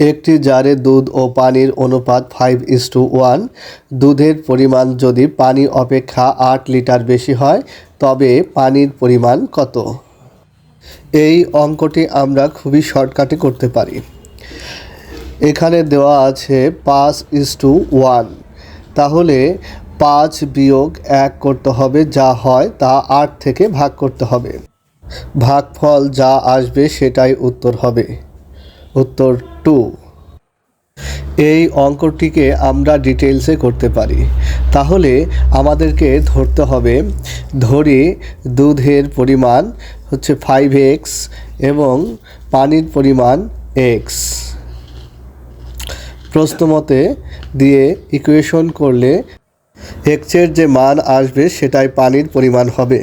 একটি জারে দুধ ও পানির অনুপাত ফাইভ ইস টু ওয়ান দুধের পরিমাণ যদি পানি অপেক্ষা আট লিটার বেশি হয়, তবে পানির পরিমাণ কত? এই অঙ্কটি আমরা খুবই শর্টকাটে করতে পারি। এখানে দেওয়া আছে পাঁচ ইস টু ওয়ান তাহলে পাঁচ বিয়োগ এক করতে হবে যা হয় তা আট থেকে ভাগ করতে হবে। ভাগফল যা আসবে সেটাই উত্তর হবে। উত্তর টু। এই অঙ্কটিকে আমরা ডিটেলসে করতে পারি। তাহলে আমাদেরকে ধরতে হবে, ধরি দুধের পরিমাণ হচ্ছে ফাইভ এক্স এবং পানির পরিমাণ এক্স প্রশ্নমতে দিয়ে ইকুয়েশন করলে এক্সের যে মান আসবে সেটাই পানির পরিমাণ হবে।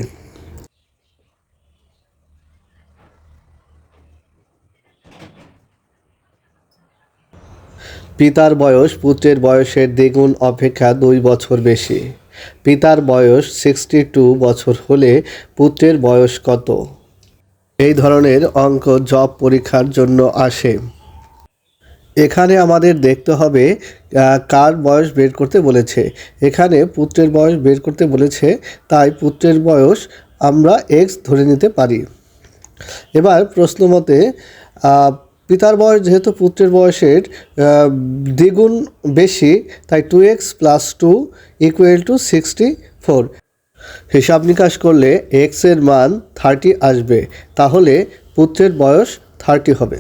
পিতার বয়স পুত্রের বয়সের দ্বিগুণ অপেক্ষা দুই বছর বেশি। পিতার বয়স সিক্সটি টু বছর হলে পুত্রের বয়স কত? এই ধরনের অঙ্ক জব পরীক্ষার জন্য আসে। এখানে আমাদের দেখতে হবে কার বয়স বের করতে বলেছে। এখানে পুত্রের বয়স বের করতে বলেছে, তাই পুত্রের বয়স আমরা এক্স ধরে নিতে পারি। এবার প্রশ্ন মতে পিতার বয়স যেহেতু পুত্রের বয়সের দ্বিগুণ বেশি, তাই two x plus two equal to sixty four হিসাব নিকাশ করলে এক্সের মান থার্টি আসবে, তাহলে পুত্রের বয়স থার্টি হবে।